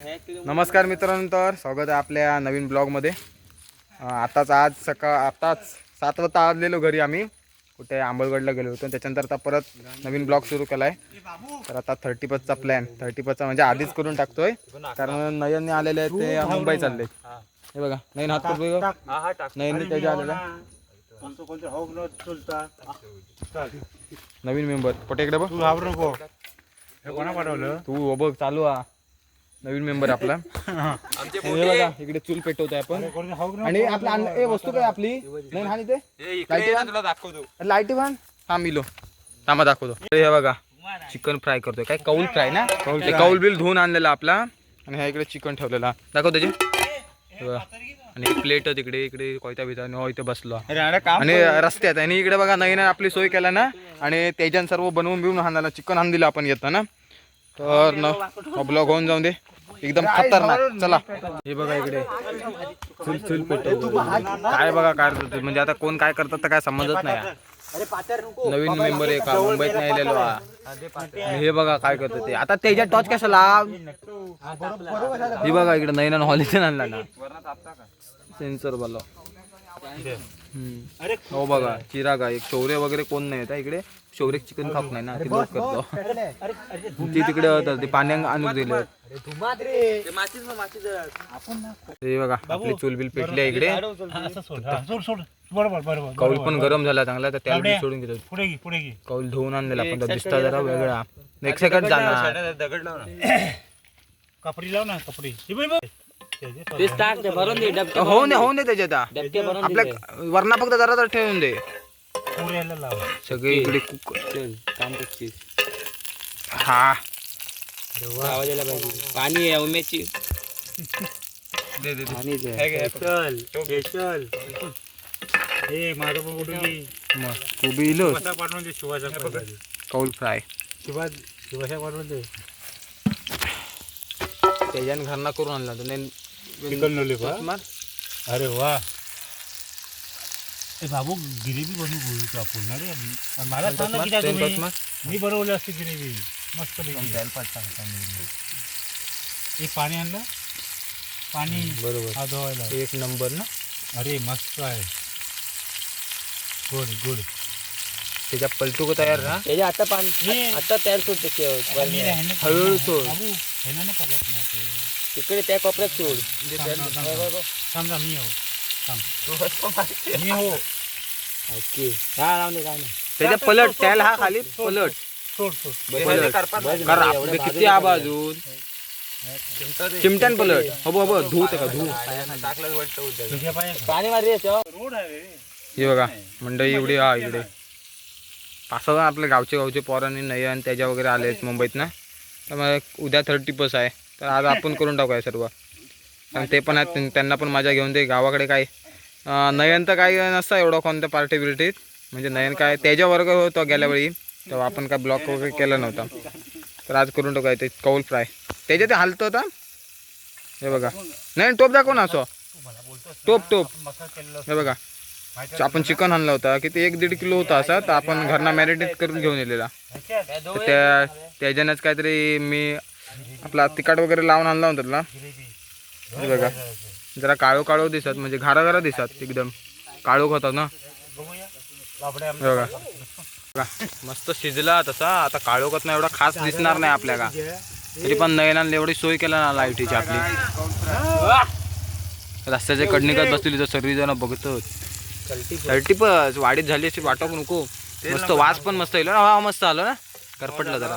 नमस्कार मित्रांनो तर स्वागत आहे आपल्या नवीन ब्लॉगमध्ये. आताच आज सकाळ आताच सात वाजता आलेलो घरी आम्ही. कुठे आंबळगडला गेलो होतो. त्याच्यानंतर आता परत नवीन ब्लॉग सुरू केला आहे तर आता थर्टी पचचा प्लॅन थर्टी पचचा म्हणजे आधीच करून टाकतोय. कारण नयनने आलेले आहेत ते मुंबई चालले. हे बघा नयन हात करतोय का? नयनने त्याच्या आलेला. नवीन मेंबर कुठे इकडे बघ? तू घाबरू नको. हे कोणा पाठवलं? तू बघ चालू हा नवीन मेंबर आपला. हे बघा इकडे चूल पेटवतोय आपण. आणि आपला अन्न- ए वस्तू काय आपली? नाही हा इथे लाईटी तुला दाखवतो. लाईटी वाहन हा मिलो थांबा दाखवतो. हे बघा चिकन फ्राय करतोय. काय कौल फ्राय ना? ते कौल बिल धुवून आणलेला आपला. आणि ह्या इकडे चिकन ठेवलेला. दाखव त्याचे. हे बघा. आणि प्लेट तिकडे इकडे कोयता बिता आणि हो इथे बसलो. अरे अरे काम आणि रस्त्यात आणि इकडे बघा नवीन आपली सोय केला ना. आणि त्याच्यान सर्व बनवून बिवून हाणाला चिकन हाण दिलं आपण येतं ना तर न ब्लॉग होऊन जाऊन दे. एकदम खतरनाक. चला. हे बघा इकडे. चुल चुल पेटव काय बघा काय करतोय म्हणजे आता कोण काय करतात तर काय समजत नाही. नवीन मेंबर आहे का? मुंबईत नाही आलेलो हे. बघा काय करतो ते. आता त्याच्या टॉच कशाला? हे बघा इकडे नवीन हॉलिजन आणला ना. सेन्सर बोला हम्म. हो बघा चिराग आहे. शौर्य वगैरे कोण नाही. येत इकडे शौर्य चिकन खात नाही ना ते लोक. करतो ती तिकडे होतं ते पाण्यात आणून दिले हे बघा आपली चुलबिल पेटली आहे इकडे. कौल पण गरम झाला चांगला तर त्याला सोडून घेतो. कौल धुवून आणलेला पण तो दिसता जरा वेगळा. नेक्स्ट सेकंड जाणार. कपडी लाव ना कपडी. बघ, बघ. तेच टाक ते भरून दे डबके होऊन दे होऊन दे त्याच्यात. आता. डबके भरून आपल्या वरणा फक्त जरा तर ठेवून दे. पुऱ्याला लाव. सगळे इकडे कुक चल काम करशील. हा. आवाज यायला पाहिजे. पाणी आहे उमेची दे दे दे. पाणीच आहे चल चल. हे माझं पण कुठून घे मग तू बी इलोस. कसा पाठवून दे शिवाचा पाठवून दे. कौल फ्राय. शिवा शिवाशा पाठवून दे. त्याच्यानं घरना करून आणला तो नाही चिकन लॉलीपॉप मार. अरे वा. ए बाबू गिरेवी बनवू बोलतो आपण. ना रे आणि मला सांग ना तुम्ही. मी बनवली असते गिरेवी मस्त एक पाणी आणलं. पाणी बरोबर. हा धुवायला एक नंबर ना? अरे मस्त आहे. Good good. त्याच्या पलटू को तयार ना त्याच्या आता पाणी हे- आता तयार सोडते ते हळूहळू सोड. बाबू ह्यानं नाही पडत ना ते. तिकडे त्या कोपऱ्यात सोड. थांब, थांब, थांब, थांब. थांब ना मी हो मी हो ओके. हा राहून दे काय नाही त्याच्या पलट त्याला हा खाली पलट. सोड सोड पलट. कारण आपले किती आबा अजून? चिमट्यान पलट. हबो हबो धू ते का धू? तुझ्या पाय पाणी मार रे याच्यावर. रोड आहे रे. हे बघा मंडई एवढी हा इकडे. पाच सहा आपले गावचे गावचे पोरांनी नयन त्याच्या वगैरे आले आहेत मुंबईत ना त्यामुळे उद्या थर्टी पस आहे. तर आज आपण करून टाकूया सर्व. आणि ते पण आहेत त्यांना पण मजा घेऊन दे. गावाकडे काय नयन तर काही नसतं एवढं कोणत्या पार्टी बिर्टीत म्हणजे नयन काय त्याच्या वर्ग होतो गेल्या वेळी. तेव्हा आपण काय ब्लॉक वगैरे केला नव्हता. तर आज करून टाकूया ते कौल फ्राय. त्याच्या ते हालतं होता? हे बघा. नाही टोप दाखव ना असं. टोप टोप. हे बघा. आपण चिकन आणलं होता. किती एक दीड किलो होता असा. तर आपण घरना मॅरिनेट करून घेऊन येलेला. त्या त्याच्यानंच काहीतरी मी आपला तिखट वगैरे लावून आणला होता त्याला. हे बघा. जरा काळो काळो दिसत म्हणजे घारा घरा दिसत एकदम. काळोख होता ना. बघा. बघा, मस्त शिजला तसा. आता काळोखात ना एवढा खास दिसणार नाही आपल्या का तरी पण नयनाने एवढी सोय केला ना लाईटीची आपली. रस्त्याच्या कडणीकात बसलेली तर सर्व जण बघतो थर्टी पस वाढीत झाली अशी वाटक नको. मस्त वास पण मस्त येईल. ना हा मस्त आलं ना. करपटला जरा.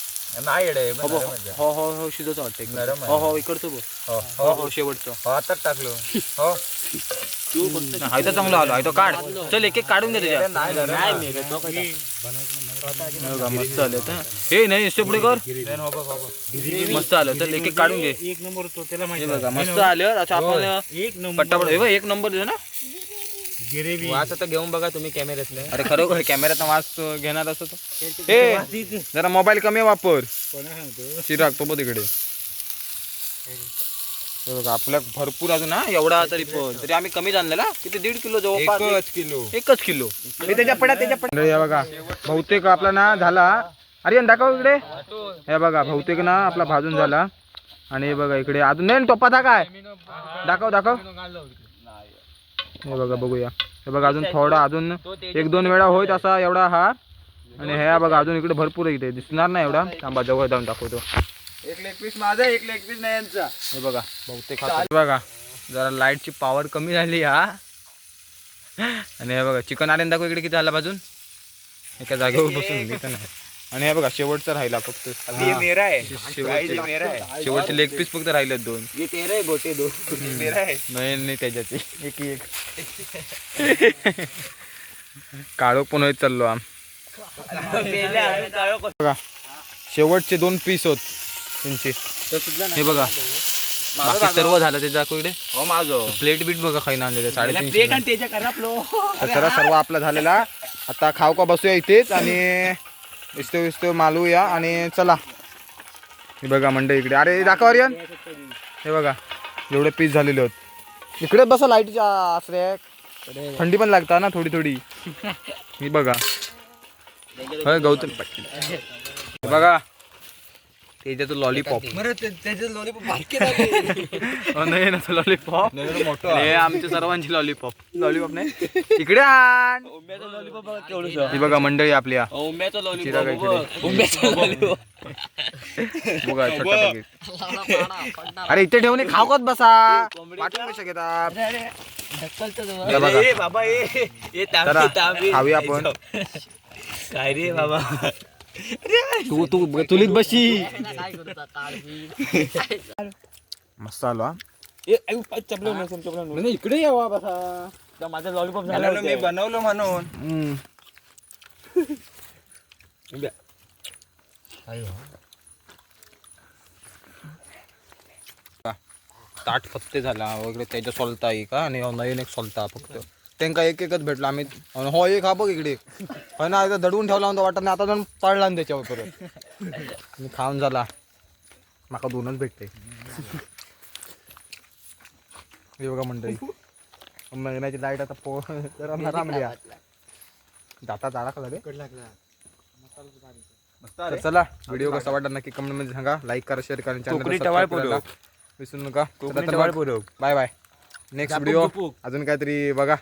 नाही हो बघ, हो हो हो शिजवतो वाटतं इकडं. नरम आहे. हो हो इकडचं बघ. हो हो शेवटचं. हातात टाकलो. हो. नाही, हा इथं चांगलं आलो हा इथं काढ. चल एक एक काढून दे त्याच्या नाही तो काय हे मस्त आले तर हे नाही इष्ट पुढे कर. मस्त आलं तर एक एक काढून घे. एक नंबर तो त्याला हे माहिती बघा मस्त आलं अच्छा आपण एक नंबर. हे बघ, एक नंबर दिला ना? गिरेवी. वास आता घेऊन बघा तुम्ही कॅमेऱ्यातलं. अरे खरोखर कॅमेऱ्याचा वास घेणार असतो तो हे जरा मोबाईल कमी वापर. कोणा सांगतो? चिराग तो बघ तिकडे. हे बघा आपल्या भरपूर अजून ना एवढा तरी पण. तरी आम्ही कमी आणलेला किती दीड किलो जवळपास? एकच किलो. एकच किलो. मी त्याच्या पड्या त्याच्या पड्या हे बघा बहुतेक आपला ना झाला. अरे दाखव इकडे. हे बघा बहुतेक ना आपला भाजून झाला. आणि हे बघा इकडे. अजून नाही टोपा था काय? दाखव दाखव. हे बघा बघूया. हे बघा अजून थोडा अजून एक दोन वेळा होईत असा एवढा हा. आणि हे बघा अजून इकडे भरपूर इथे दिसणार नाही एवढा. थांबा जवळ जाऊन दाखवतो. एक लेग पीस माझा एक लेग पीस नाही यांचा हे बघा बहुतेक बघा जरा लाईटची पॉवर कमी झाली हा. आणि हे बघा चिकन आले दाखव इकडे किती आला बाजून. एका जागेवर बसून नाही. आणि हे बघा शेवटचा राहिला फक्त. अभी ये मेरा है शेवटचे ये मेरा है शेवटचे लेग पीस फक्त राहिले दोन. ये तेरा आहे गोटे दो ये मेरा है नाही नाही त्याच्याचे एक एक. काळो पण होत चाललो आम. बघा शेवटचे दोन पीस होत त्यांचे. हे बघा. बाकी सर्व झालं ते दाखव इकडे हो माझं. प्लेट बीट बघा खाईन आणलेले साडेतीनशे प्लेट चला सर्व आपला झालेला. आता खाऊ का बसूया इथेच आणि इस्तो इस्तो मालूया आणि चला. हे बघा मंडई इकडे. अरे दाखव आर्यन. हे बघा एवढे पीस झालेले होत. इकडे बसा लाईटच्या आश्रय थंडी पण लागता ना थोडी थोडी. ही बघा. होय गौतम पाटील बघा. त्याच्यात लॉलीपॉप नाही. ना लॉलीपॉप मोठं हे आमच्या सर्वांची लॉलीपॉप लॉलीपॉप नाही. इकडे आण. लॉलीपॉप बघा केवढं ही बघा मंडळी आपल्या. बघा. छोटा packet. अरे इथे ठेवून खाऊ कत बसा. वाटून कशा घेतात? हे बघा. बाबा चला, खाऊया आपण. काय रे बाबा? तू तू तुलीत बशी. मस्त आलो हा. नाही चपलं नाही. इकडे यावा बसा. माझं लॉलीपॉप झालं मी बनवलं म्हणून. हम्म. ताट फत्ते झाला. वगैरे त्याच्या सोलता आहे का? आणि नवीन एक सोलता फक्त. त्यांका एक एकच भेटला. आम्ही आणि हो एक हा बघ इकडे. हो ना एकदा दडवून ठेवला होता वाटत नाही. आता जाऊन पडला ना त्याच्यावर परत. मी खाऊन झाला. माका दोनच भेटते हे बघा मंडळी. महिन्याची लाइट आता पो हा. जाता जाडा का रे. तर चला व्हिडिओ कसा वाटला नक्की कमेंटमध्ये सांगा. लाईक करा शेअर करा channel ला कोकणी subscribe टवाळ करायला पोरं. विसरू नका. बाय बाय नेक्स्ट व्हिडिओ अजून काहीतरी बघा.